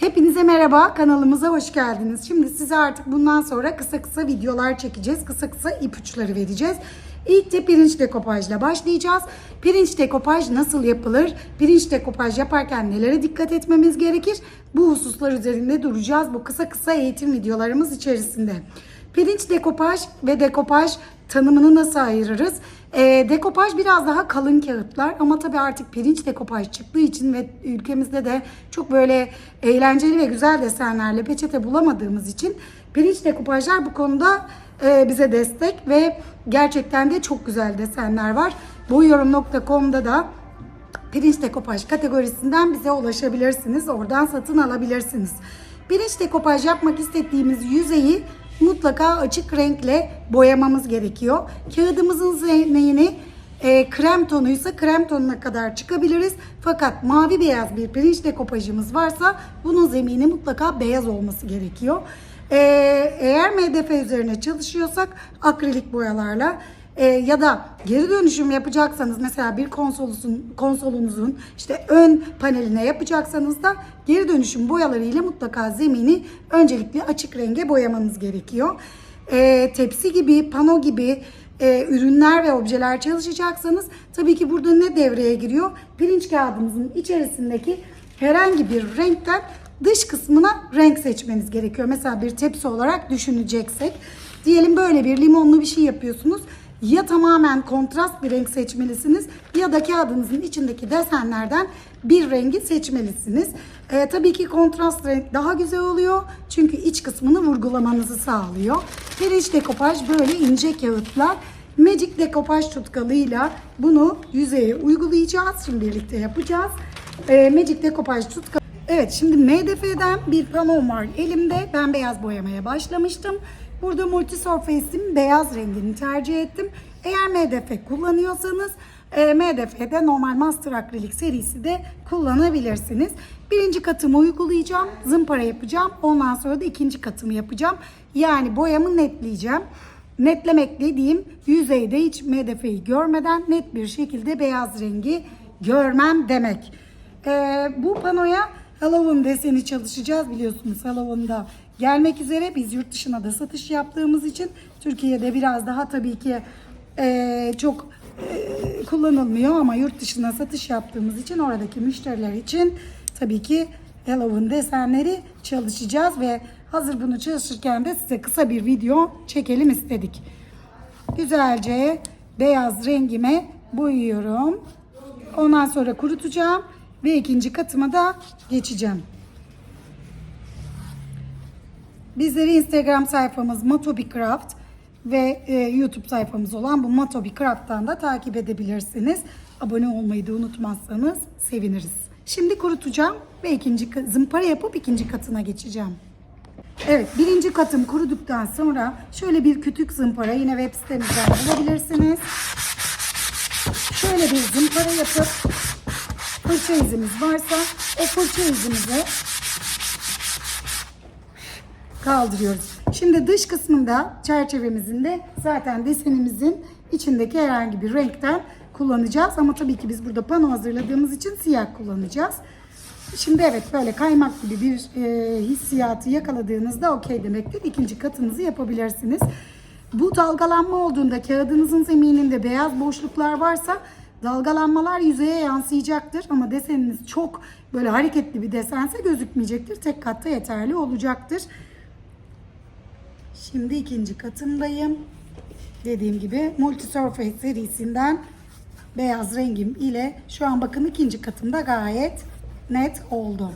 Hepinize merhaba, kanalımıza hoş geldiniz. Şimdi size artık bundan sonra kısa kısa videolar çekeceğiz. Kısa kısa ipuçları vereceğiz. İlk de pirinç dekopajla başlayacağız. Pirinç dekopaj nasıl yapılır? Pirinç dekopaj yaparken nelere dikkat etmemiz gerekir? Bu hususlar üzerinde duracağız bu kısa kısa eğitim videolarımız içerisinde. Pirinç dekopaj ve dekopaj tanımını nasıl ayırırız? E, dekopaj biraz daha kalın kağıtlar ama tabii artık pirinç dekopaj çıktığı için ve ülkemizde de çok böyle eğlenceli ve güzel desenlerle peçete bulamadığımız için pirinç dekopajlar bu konuda e, bize destek ve gerçekten de çok güzel desenler var. Boyuyorum.com'da da pirinç dekopaj kategorisinden bize ulaşabilirsiniz. Oradan satın alabilirsiniz. Pirinç dekopaj yapmak istediğimiz yüzeyi mutlaka açık renkle boyamamız gerekiyor. Kağıdımızın zemini e, krem tonuysa krem tonuna kadar çıkabiliriz. Fakat mavi beyaz bir pirinç dekopajımız varsa bunun zemini mutlaka beyaz olması gerekiyor. E, eğer MDF üzerine çalışıyorsak akrilik boyalarla e, ya da geri dönüşüm yapacaksanız mesela bir konsolunuzun, konsolunuzun işte ön paneline yapacaksanız da geri dönüşüm boyaları ile mutlaka zemini öncelikle açık renge boyamanız gerekiyor. E, tepsi gibi, pano gibi e, ürünler ve objeler çalışacaksanız tabii ki burada ne devreye giriyor? Pirinç kağıdımızın içerisindeki herhangi bir renkten dış kısmına renk seçmeniz gerekiyor. Mesela bir tepsi olarak düşüneceksek. Diyelim böyle bir limonlu bir şey yapıyorsunuz. Ya tamamen kontrast bir renk seçmelisiniz ya da kağıdınızın içindeki desenlerden bir rengi seçmelisiniz. Ee, tabii ki kontrast renk daha güzel oluyor. Çünkü iç kısmını vurgulamanızı sağlıyor. Pirinç dekopaj böyle ince kağıtlar. Magic dekopaj tutkalıyla bunu yüzeye uygulayacağız. Şimdi birlikte yapacağız. Ee, Magic dekopaj tutkalı Evet şimdi MDF'den bir panom var elimde. Ben beyaz boyamaya başlamıştım. Burada Multi Surface'in beyaz rengini tercih ettim. Eğer MDF kullanıyorsanız e, MDF'de normal Master Akrilik serisi de kullanabilirsiniz. Birinci katımı uygulayacağım. Zımpara yapacağım. Ondan sonra da ikinci katımı yapacağım. Yani boyamı netleyeceğim. Netlemek dediğim yüzeyde hiç MDF'yi görmeden net bir şekilde beyaz rengi görmem demek. Ee, bu panoya Halloween deseni çalışacağız biliyorsunuz Halloween'da gelmek üzere. Biz yurt dışına da satış yaptığımız için Türkiye'de biraz daha tabii ki e, çok e, kullanılmıyor ama yurt dışına satış yaptığımız için oradaki müşteriler için tabii ki Halloween desenleri çalışacağız ve hazır bunu çalışırken de size kısa bir video çekelim istedik. Güzelce beyaz rengime boyuyorum. Ondan sonra kurutacağım ve ikinci katıma da geçeceğim. Bizleri Instagram sayfamız Matobi Craft ve e, YouTube sayfamız olan bu Matobi Craft'tan da takip edebilirsiniz. Abone olmayı da unutmazsanız seviniriz. Şimdi kurutacağım ve ikinci zımpara yapıp ikinci katına geçeceğim. Evet birinci katım kuruduktan sonra şöyle bir kütük zımpara yine web sitemizden bulabilirsiniz. Şöyle bir zımpara yapıp fırça izimiz varsa o fırça izimizi kaldırıyoruz. Şimdi dış kısmında çerçevemizin de zaten desenimizin içindeki herhangi bir renkten kullanacağız. Ama tabii ki biz burada pano hazırladığımız için siyah kullanacağız. Şimdi evet böyle kaymak gibi bir e, hissiyatı yakaladığınızda okey demektir. İkinci katınızı yapabilirsiniz. Bu dalgalanma olduğunda kağıdınızın zemininde beyaz boşluklar varsa dalgalanmalar yüzeye yansıyacaktır. Ama deseniniz çok böyle hareketli bir desense gözükmeyecektir. Tek katta yeterli olacaktır. Şimdi ikinci katımdayım. Dediğim gibi Multi Surface serisinden beyaz rengim ile şu an bakın ikinci katımda gayet net oldu.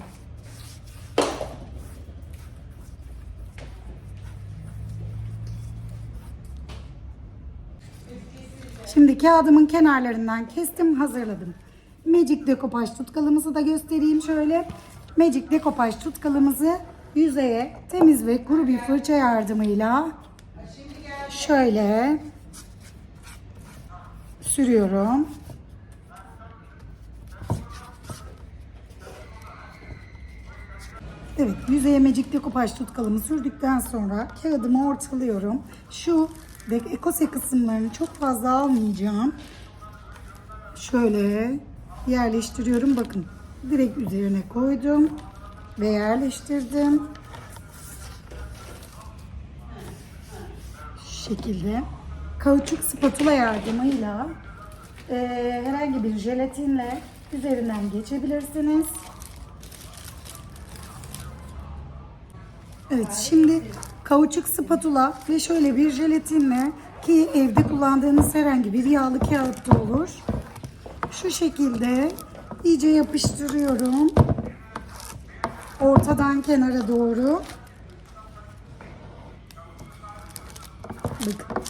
Şimdi kağıdımın kenarlarından kestim, hazırladım. Magic dekopaj tutkalımızı da göstereyim şöyle. Magic dekopaj tutkalımızı yüzeye temiz ve kuru bir fırça yardımıyla şöyle sürüyorum. Evet, yüzeye Magic dekopaj tutkalımı sürdükten sonra kağıdımı ortalıyorum. Şu ve ekose kısımlarını çok fazla almayacağım. Şöyle yerleştiriyorum. Bakın direkt üzerine koydum. Ve yerleştirdim. Şu şekilde kauçuk spatula yardımıyla eee, herhangi bir jelatinle üzerinden geçebilirsiniz. Evet şimdi kauçuk spatula ve şöyle bir jelatinle ki evde kullandığınız herhangi bir yağlı kağıt da olur. Şu şekilde iyice yapıştırıyorum. Ortadan kenara doğru. Bakın.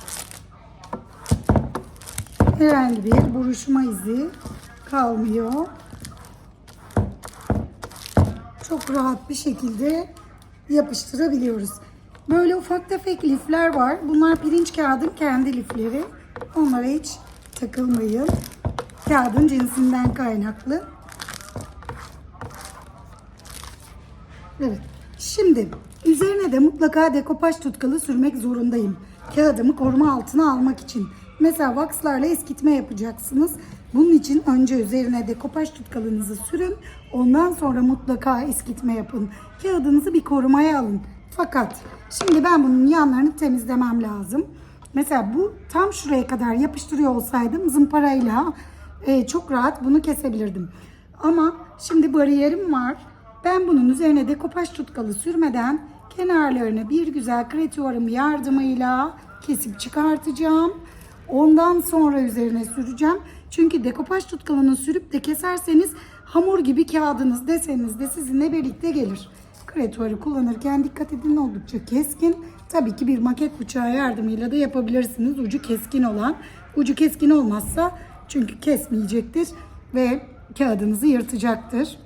Herhangi bir buruşma izi kalmıyor. Çok rahat bir şekilde yapıştırabiliyoruz. Böyle ufak tefek lifler var. Bunlar pirinç kağıdın kendi lifleri. Onlara hiç takılmayın. Kağıdın cinsinden kaynaklı. Evet. Şimdi üzerine de mutlaka dekopaj tutkalı sürmek zorundayım. Kağıdımı koruma altına almak için. Mesela waxlarla eskitme yapacaksınız. Bunun için önce üzerine dekopaj tutkalınızı sürün. Ondan sonra mutlaka eskitme yapın. Kağıdınızı bir korumaya alın. Fakat şimdi ben bunun yanlarını temizlemem lazım. Mesela bu tam şuraya kadar yapıştırıyor olsaydım zımparayla e, çok rahat bunu kesebilirdim. Ama şimdi bariyerim var. Ben bunun üzerine dekopaj tutkalı sürmeden kenarlarını bir güzel kreatuarım yardımıyla kesip çıkartacağım. Ondan sonra üzerine süreceğim. Çünkü dekopaj tutkalını sürüp de keserseniz hamur gibi kağıdınız deseniz de sizinle birlikte gelir. Kreatuarı kullanırken dikkat edin oldukça keskin. Tabii ki bir maket bıçağı yardımıyla da yapabilirsiniz. Ucu keskin olan. Ucu keskin olmazsa çünkü kesmeyecektir ve kağıdınızı yırtacaktır.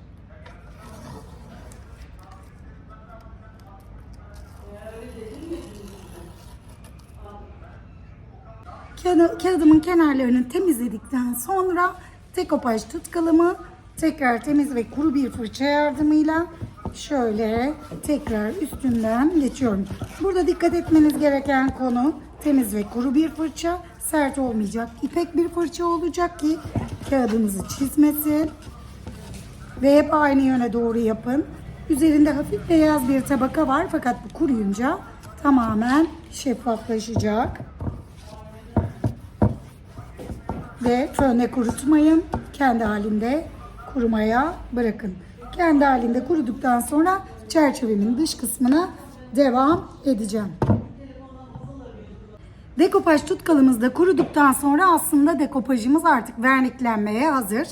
Kağıdı- Kağıdımın kenarlarını temizledikten sonra dekopaj tutkalımı tekrar temiz ve kuru bir fırça yardımıyla şöyle tekrar üstünden geçiyorum. Burada dikkat etmeniz gereken konu temiz ve kuru bir fırça. Sert olmayacak. ipek bir fırça olacak ki kağıdınızı çizmesin. Ve hep aynı yöne doğru yapın. Üzerinde hafif beyaz bir tabaka var fakat bu kuruyunca tamamen şeffaflaşacak. Ve fönle kurutmayın. Kendi halinde kurumaya bırakın. Kendi halinde kuruduktan sonra çerçevemin dış kısmına devam edeceğim. Dekopaj tutkalımız da kuruduktan sonra aslında dekopajımız artık verniklenmeye hazır.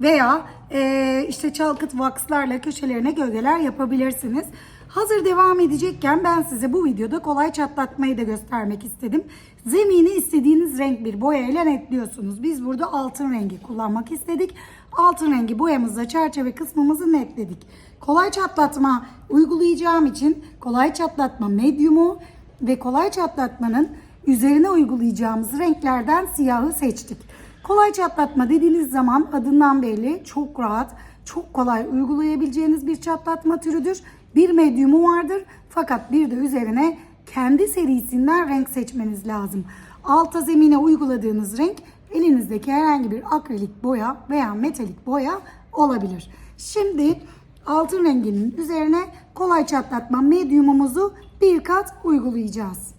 Veya eee, işte çalkıt vakslarla köşelerine gövdeler yapabilirsiniz. Hazır devam edecekken ben size bu videoda kolay çatlatmayı da göstermek istedim. Zemini istediğiniz renk bir boya ile netliyorsunuz. Biz burada altın rengi kullanmak istedik. Altın rengi boyamızla çerçeve kısmımızı netledik. Kolay çatlatma uygulayacağım için kolay çatlatma medyumu ve kolay çatlatmanın üzerine uygulayacağımız renklerden siyahı seçtik. Kolay çatlatma dediğiniz zaman adından belli çok rahat, çok kolay uygulayabileceğiniz bir çatlatma türüdür. Bir medyumu vardır fakat bir de üzerine kendi serisinden renk seçmeniz lazım. Alta zemine uyguladığınız renk elinizdeki herhangi bir akrilik boya veya metalik boya olabilir. Şimdi altın renginin üzerine kolay çatlatma medyumumuzu bir kat uygulayacağız.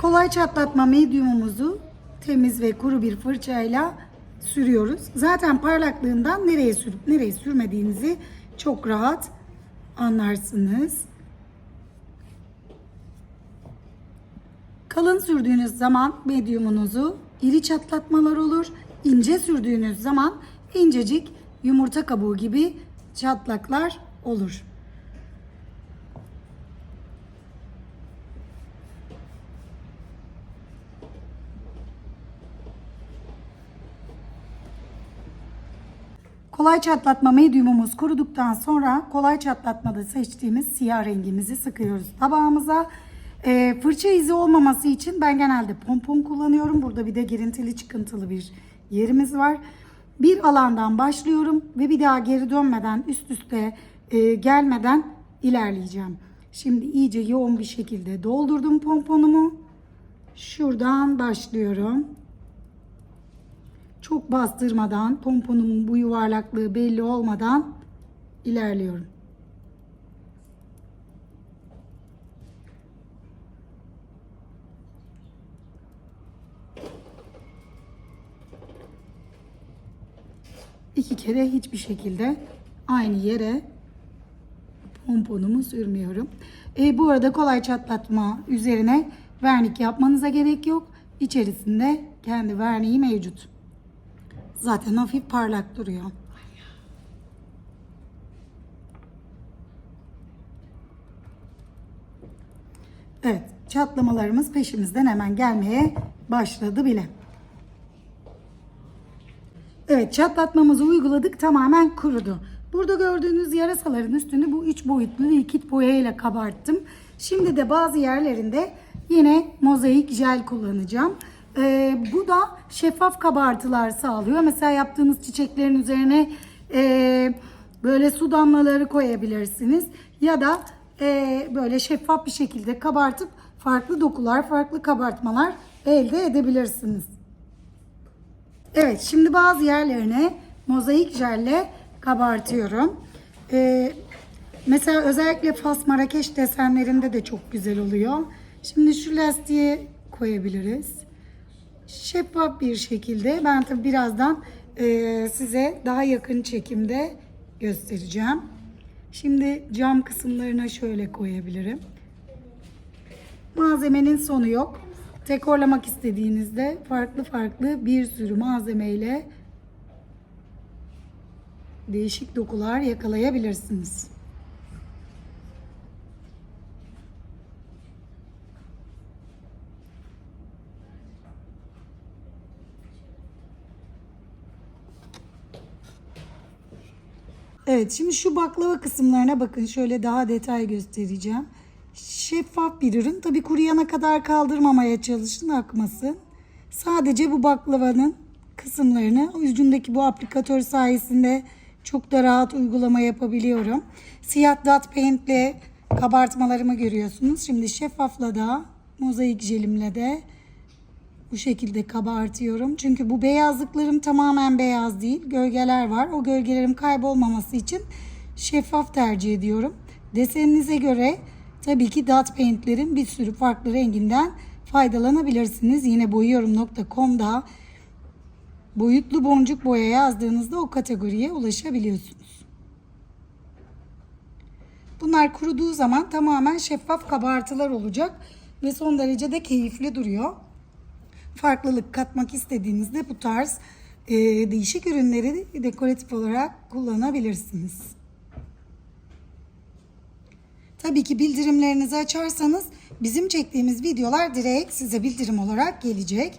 Kolay çatlatma medyumumuzu temiz ve kuru bir fırçayla sürüyoruz. Zaten parlaklığından nereye sürüp nereye sürmediğinizi çok rahat anlarsınız. Kalın sürdüğünüz zaman medyumunuzu iri çatlatmalar olur. İnce sürdüğünüz zaman incecik yumurta kabuğu gibi çatlaklar olur. Kolay çatlatma medyumumuz kuruduktan sonra kolay çatlatmada seçtiğimiz siyah rengimizi sıkıyoruz tabağımıza. Ee, fırça izi olmaması için ben genelde pompon kullanıyorum. Burada bir de girintili çıkıntılı bir yerimiz var. Bir alandan başlıyorum ve bir daha geri dönmeden üst üste e, gelmeden ilerleyeceğim. Şimdi iyice yoğun bir şekilde doldurdum pomponumu. Şuradan başlıyorum çok bastırmadan pomponumun bu yuvarlaklığı belli olmadan ilerliyorum. İki kere hiçbir şekilde aynı yere pomponumu sürmüyorum. E, bu arada kolay çatlatma üzerine vernik yapmanıza gerek yok. İçerisinde kendi verniği mevcut. Zaten hafif parlak duruyor. Evet, çatlamalarımız peşimizden hemen gelmeye başladı bile. Evet, çatlatmamızı uyguladık, tamamen kurudu. Burada gördüğünüz yarasaların üstünü bu üç boyutlu likit boyayla kabarttım. Şimdi de bazı yerlerinde yine mozaik jel kullanacağım. Ee, bu da şeffaf kabartılar sağlıyor. Mesela yaptığınız çiçeklerin üzerine e, böyle su damlaları koyabilirsiniz. Ya da e, böyle şeffaf bir şekilde kabartıp farklı dokular, farklı kabartmalar elde edebilirsiniz. Evet, şimdi bazı yerlerine mozaik jelle kabartıyorum. Ee, mesela özellikle Fas Marrakeş desenlerinde de çok güzel oluyor. Şimdi şu lastiğe koyabiliriz. Şeffaf bir şekilde ben tabi birazdan e, size daha yakın çekimde göstereceğim. Şimdi cam kısımlarına şöyle koyabilirim. Malzemenin sonu yok. Dekorlamak istediğinizde farklı farklı bir sürü malzemeyle değişik dokular yakalayabilirsiniz. Evet şimdi şu baklava kısımlarına bakın şöyle daha detay göstereceğim. Şeffaf bir ürün. Tabi kuruyana kadar kaldırmamaya çalışın akmasın. Sadece bu baklavanın kısımlarını ucundaki bu aplikatör sayesinde çok da rahat uygulama yapabiliyorum. Siyah dot paint ile kabartmalarımı görüyorsunuz. Şimdi şeffafla da mozaik jelimle de bu şekilde kabartıyorum. Çünkü bu beyazlıklarım tamamen beyaz değil. Gölgeler var. O gölgelerin kaybolmaması için şeffaf tercih ediyorum. Deseninize göre tabii ki dot paint'lerin bir sürü farklı renginden faydalanabilirsiniz. Yine boyuyorum.com'da boyutlu boncuk boya yazdığınızda o kategoriye ulaşabiliyorsunuz. Bunlar kuruduğu zaman tamamen şeffaf kabartılar olacak ve son derece de keyifli duruyor farklılık katmak istediğinizde bu tarz e, değişik ürünleri dekoratif olarak kullanabilirsiniz. Tabii ki bildirimlerinizi açarsanız bizim çektiğimiz videolar direkt size bildirim olarak gelecek.